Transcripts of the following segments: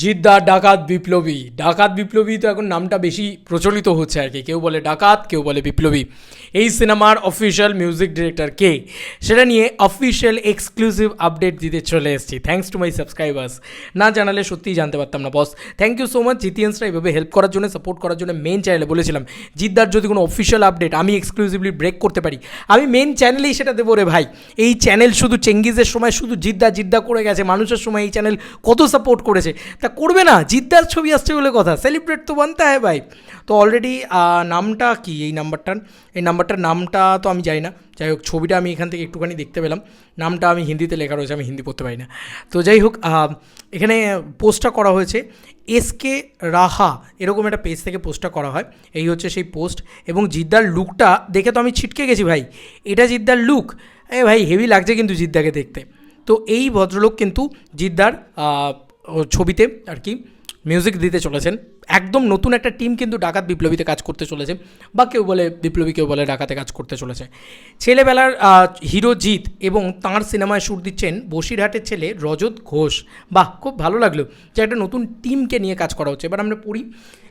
জিদ্দার ডাকাত বিপ্লবী। ডাকাত বিপ্লবী তো এখন নামটা বেশি প্রচলিত হচ্ছে আর কি। কেউ বলে ডাকাত, কেউ বলে বিপ্লবী। এই সিনেমার অফিসিয়াল মিউজিক ডিরেক্টর কে? সেটা নিয়ে অফিসিয়াল এক্সক্লুসিভ আপডেট দিতে চলে এসেছি। থ্যাঙ্কস টু মাই সাবস্ক্রাইবার্স না জানালে সত্যিই জানতে পারতাম না boss thank you so much জিতিয়ান্সরা এইভাবে হেল্প করার জন্য সাপোর্ট করার জন্য মেন চ্যানেলে বলেছিলাম। জিদ্দার যদি কোনো অফিসিয়াল আপডেট আমি এক্সক্লুসিভলি ব্রেক করতে পারি, আমি মেন চ্যানেলেই সেটা দেবো রে ভাই। এই চ্যানেল শুধু চেঙ্গিজের সময় শুধু জিদ্দা জিদ্দা করে গেছে, মানুষের সময় এই চ্যানেল কত সাপোর্ট করেছে। তা করবে না, জিদ্দার ছবি আসছে বলে কথা সেলিব্রেট তো বানতে হয় ভাই। তো অলরেডি নামটা কি এই নাম্বারটার? এই নাম্বারটার নামটা তো আমি জানি না। যাই হোক, ছবিটা আমি এখান থেকে একটুখানি দেখতে পেলাম। নামটা আমি হিন্দিতে লেখা রয়েছে, আমি হিন্দি পড়তে পারি না। তো যাই হোক এখানে পোস্টটা করা হয়েছে, এস কে রাহা, এরকম একটা পেজ থেকে পোস্টটা করা হয়। এই হচ্ছে সেই পোস্ট। এবং জিদ্দার লুকটা দেখে তো আমি ছিটকে গেছি ভাই। এটা জিদ্দার লুক এ ভাই হেভি লাগছে কিন্তু জিদ্দাকে দেখতে। তো এই ভদ্রলোক কিন্তু জিদ্দার ছবিতে আর কি মিউজিক দিতে চলেছেন। একদম নতুন একটা টিম কিন্তু ডাকাত বিপ্লবীতে কাজ করতে চলেছে, বা কেউ বলে বিপ্লবী, কেউ বলে ডাকাতে কাজ করতে চলেছে। ছেলেবেলার হিরো জিৎ এবং তাঁর সিনেমায় সুর দিচ্ছেন বসিরহাটের ছেলে রজত ঘোষ। বাহ, খুব ভালো লাগল যে একটা নতুন টিমকে নিয়ে কাজ করা হচ্ছে। এবার আমরা পড়ি।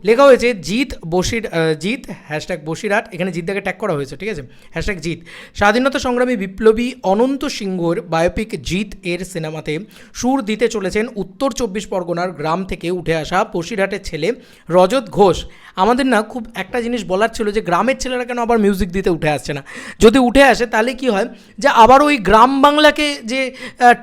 লেখা হয়েছে, জিৎ বসির জিৎ হ্যাশট্যাগ বসিরহাট, এখানে জিদ্দাকে ট্যাগ করা হয়েছে, ঠিক আছে? হ্যাশট্যাগ জিৎ। স্বাধীনতা সংগ্রামী বিপ্লবী অনন্ত সিংহর বায়োপিক জিৎ এর সিনেমাতে সুর দিতে চলেছেন উত্তর চব্বিশ পরগনার গ্রাম থেকে উঠে আসা বসিরহাটের ছেলে রজত ঘোষ, আমাদের না খুব একটা জিনিস বলার ছিল যে গ্রামের ছেলেরা কেন আবার মিউজিক দিতে উঠে আসছে না। যদি উঠে আসে তাহলে কি হয় যে আবার ওই গ্রাম বাংলাকে যে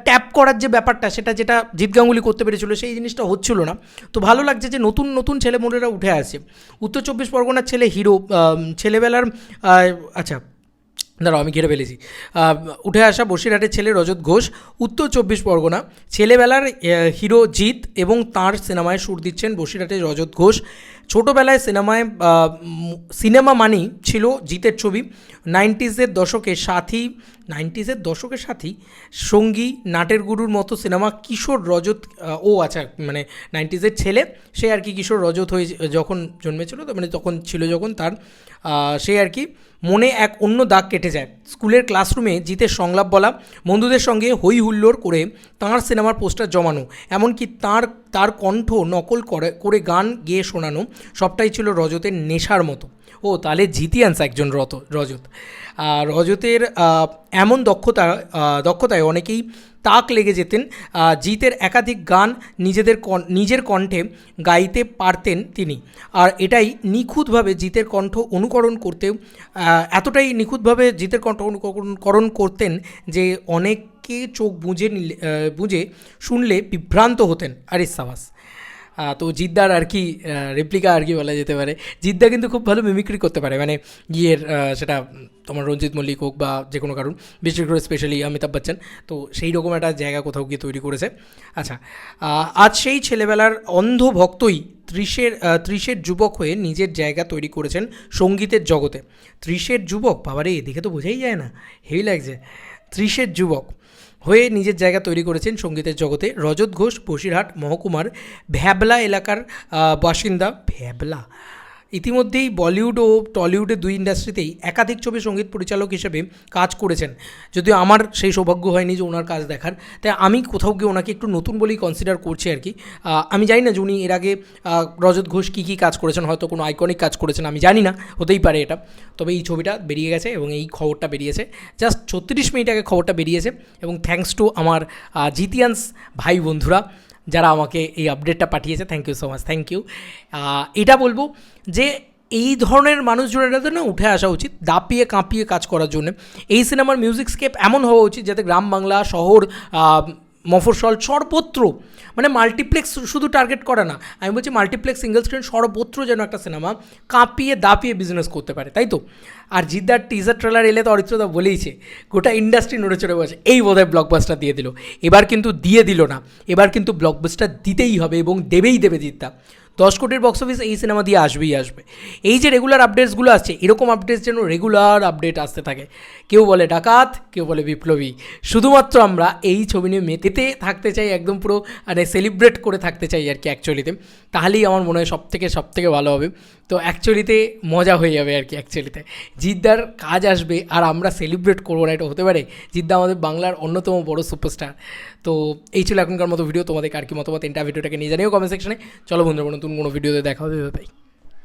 ট্যাপ করার যে ব্যাপারটা, সেটা যেটা জিৎ গাঙ্গুলি করতে পেরেছিল, সেই জিনিসটা হচ্ছিল না। তো ভালো লাগছে যে নতুন নতুন ছেলে মোড়েরা উঠে আসে। উত্তর চব্বিশ পরগনার ছেলে হিরো ছেলেবেলার আচ্ছা দাঁড়াও, আমি ঘিরে ফেলেছি। উঠে আসা বসিরহাটের ছেলে রজত ঘোষ, উত্তর চব্বিশ পরগনা। ছেলেবেলার হিরো জিৎ এবং তার সিনেমায় সুর দিচ্ছেন বসিরহাটের রজত ঘোষ। ছোটোবেলায় সিনেমায় সিনেমা মানেই ছিল জিতের ছবি। নাইনটিজের দশকে সাথী, নাইনটিজের দশকের সাথী, সঙ্গী, নাটের গুরুর মতো সিনেমা কিশোর রজত ও আচ্ছা মানে নাইনটিজের ছেলে, সে আর কি কিশোর রজত হয়ে যখন জন্মেছিল মানে তখন ছিল যখন তার সে আর কি মনে এক অন্য দাগ কেটে যায়। স্কুলের ক্লাসরুমে জিতের সংলাপ বলা, বন্ধুদের সঙ্গে হই হুল্লোড় করে তাঁর সিনেমার পোস্টার জমানো, এমনকি তার তার কণ্ঠ নকল করে করে গান গেয়ে শোনানো সবটাই ছিল রজতের নেশার মতো। ও তাহলে জিতিয়ান্স একজন রত রজত। রজতের এমন দক্ষতা দক্ষতায় অনেকেই তাক লেগে যেতেন। জিতের একাধিক গান নিজেদের নিজের কণ্ঠে গাইতে পারতেন তিনি। আর এটাই নিখুঁতভাবে জিতের কণ্ঠ অনুকরণ করতেও আহ, এতটাই নিখুঁতভাবে জিতের কণ্ঠ অনুকরণ করতেন যে অনেকে চোখ বুঝে নিলে বুঝে শুনলে বিভ্রান্ত হতেন। আরে সাবাস। তো জিদ্দার আর কি রেপ্লিকা আর কি বলা যেতে পারে। জিদ্দা কিন্তু খুব ভালো মিমিক্রি করতে পারে মানে ইয়ের সেটা তোমার রঞ্জিত মল্লিক হোক বা যে কোনো কারণ বিশেষ করে স্পেশালি অমিতাভ বচ্চন। তো সেই রকম একটা জায়গা কোথাও গিয়ে তৈরি করেছে। আচ্ছা আজ সেই ছেলেবেলার অন্ধ ভক্তই ত্রিশের ত্রিশের যুবক হয়ে নিজের জায়গা তৈরি করেছেন সঙ্গীতের জগতে। ত্রিশের যুবক, বাবারে দেখে তো বোঝাই যায় না হেভি লাগছে। ত্রিশের যুবক হয়ে নিজের জায়গা তৈরি করেছেন সঙ্গীতের জগতে। রজত ঘোষ, বসিরহাট, মহকুমার ভ্যাবলা এলাকার বাসিন্দা ভ্যাবলা। ইতিমধ্যেই বলিউড ও টলিউডের দুই ইন্ডাস্ট্রিতেই একাধিক ছবি সংগীত পরিচালক হিসেবে কাজ করেছেন। যদিও আমার সেই সৌভাগ্য হয়নি যে ওনার কাজ দেখার, তাই আমি কোথাও গিয়ে ওনাকে একটু নতুন বলেই কনসিডার করছি আর কি। আমি জানি না যে উনি এর আগে রজত ঘোষ কী কী কাজ করেছেন, হয়তো কোনো আইকনিক কাজ করেছেন, আমি জানি না, হতেই পারে এটা। তবে এই ছবিটা বেরিয়ে গেছে এবং এই খবরটা বেরিয়েছে। জাস্ট ছত্রিশ মিনিট আগে খবরটা বেরিয়েছে এবং থ্যাঙ্কস টু আমার জিতিয়ান্স ভাই বন্ধুরা যারা আমাকে এই আপডেটটা পাঠিয়েছে thank you so much thank you এটা বলব যে এই ধরনের মানুষজনেরা না উঠে আসা উচিত, দাপিয়ে কাঁপিয়ে কাজ করার জন্য। এই সিনেমার মিউজিক স্কেপ এমন হওয়া উচিত যাতে গ্রাম বাংলা, শহর মফস্বল সর্বত্র মানে মাল্টিপ্লেক্স শুধু টার্গেট করে না। আমি বলছি মাল্টিপ্লেক্স সিঙ্গেল স্ক্রিন সর্বত্র যেন একটা সিনেমা কাঁপিয়ে দাপিয়ে বিজনেস করতে পারে, তাই তো? আর জিদ্দার টিজার ট্রেলার এলে তো অরিত্রদা বলেইছে, গোটা ইন্ডাস্ট্রি নড়ে চড়ে বসে এই বোধহয় ব্লকবাস্টার দিয়ে দিল। এবার কিন্তু দিয়ে দিল না, এবার কিন্তু ব্লকবাস্টার দিতেই হবে এবং দেবেই দেবে জিদ্দা। দশ কোটির বক্স অফিস এই সিনেমা দিয়ে আসবেই আসবে। এই যে রেগুলার আপডেটসগুলো আসছে, এরকম আপডেটস যেন রেগুলার আপডেট আসতে থাকে। কেউ বলে ডাকাত, কেউ বলে বিপ্লবী। শুধুমাত্র আমরা এই ছবি নিয়ে মেতেতে থাকতে চাই, একদম পুরো মানে সেলিব্রেট করে থাকতে চাই আর কি অ্যাকচুয়ালিতে তাহলেই আমার মনে হয় সব থেকে সব থেকে ভালো হবে। তো অ্যাকচুয়ালিতে মজা হয়ে যাবে আর কি অ্যাকচুয়ালিতে জিদ্দার কাজ আসবে আর আমরা সেলিব্রেট করব না, এটা হতে পারে জিদ্দা আমাদের বাংলার অন্যতম বড় সুপারস্টার তো এই ছিল এখনকার মতো ভিডিও তোমাদের আর কি মতামত? ইন্টার ভিডিওটাকে নিয়ে জানিও কমেন্ট সেকশনে চলো বন্ধুরা নতুন কোনো ভিডিওতে দেখা হবে ভাই